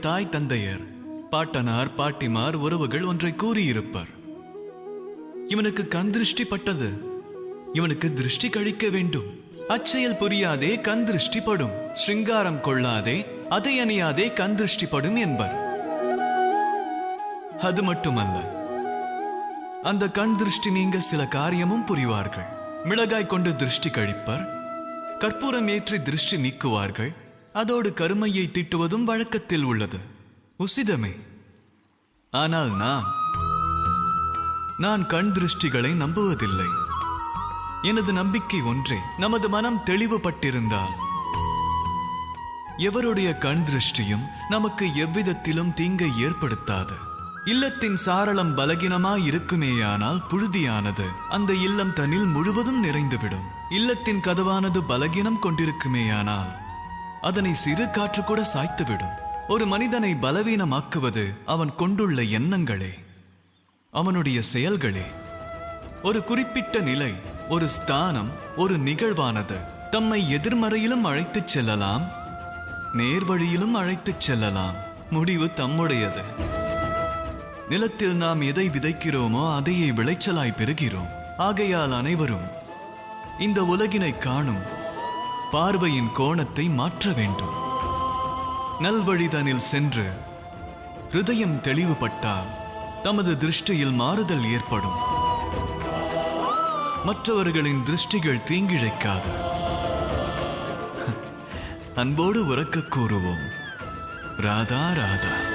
தாய் தந்தையர் பாட்டனார் பாட்டிமார் உறவுகள் ஒன்றை கூறியிருப்பர். இவனுக்கு கண் திருஷ்டி பட்டது. இவனுக்கு திருஷ்டி கழிக்க வேண்டும். அச்செயல் புரியாதே கண் திருஷ்டி படும். சிங்காரம் கொள்ளாதே அதை அணியாதே கண் திருஷ்டி படும் என்பர். அது மட்டுமல்ல அந்த கண் திருஷ்டி நீங்க சில காரியமும் புரிவார்கள். மிளகாய் கொண்டு திருஷ்டி கழிப்பர். கற்பூரம் ஏற்றி திருஷ்டி நீக்குவார்கள். அதோடு கருமையை தீட்டுவதும் வழக்கத்தில் உள்ளது. உசிதமே. ஆனால் நான் நான் கண் திருஷ்டிகளை நம்புவதில்லை. எனது நம்பிக்கை ஒன்றே நமது மனம் தெளிவுபட்டிருந்தால். எவருடைய கண் திருஷ்டியும் நமக்கு எவ்விதத்திலும் தீங்கை ஏற்படுத்தாது. இல்லத்தின் சாரளம் பலகீனமாய் இருக்குமேயானால் புழுதியானது அந்த இல்லம் தன்னில் முழுவதும் நிறைந்துவிடும். இல்லத்தின் கதவானது பலகீனம் கொண்டிருக்குமேயானால் அதனை சிறு காற்று கூட சாய்த்துவிடும். ஒரு மனிதனை பலவீனமாக்குவது அவன் கொண்டுள்ள எண்ணங்களே. அவனுடைய செயல்களே. ஒரு குறிப்பிட்ட நிலை ஒரு ஸ்தானம் ஒரு நிகழ்வானது தம்மை எதிர்மறையிலும் அழைத்துச் செல்லலாம் நேர்வழியிலும் அழைத்துச் செல்லலாம். முடிவு தம்முடையது. நிலத்தில் நாம் எதை விதைக்கிறோமோ அதையே விளைச்சலாய் பெறுகிறோம். ஆகையால் அனைவரும் இந்த உலகினை காணும். பார்வையின் கோணத்தை மாற்ற வேண்டும். நல்வழிதனில் சென்று ஹிருதயம் தெளிவுபட்டால் தமது திருஷ்டியில் மாறுதல் ஏற்படும். மற்றவர்களின் திருஷ்டிகள் தீங்கிழைக்காது. அன்போடு உறக்க கூறுவோம். ராதா ராதா.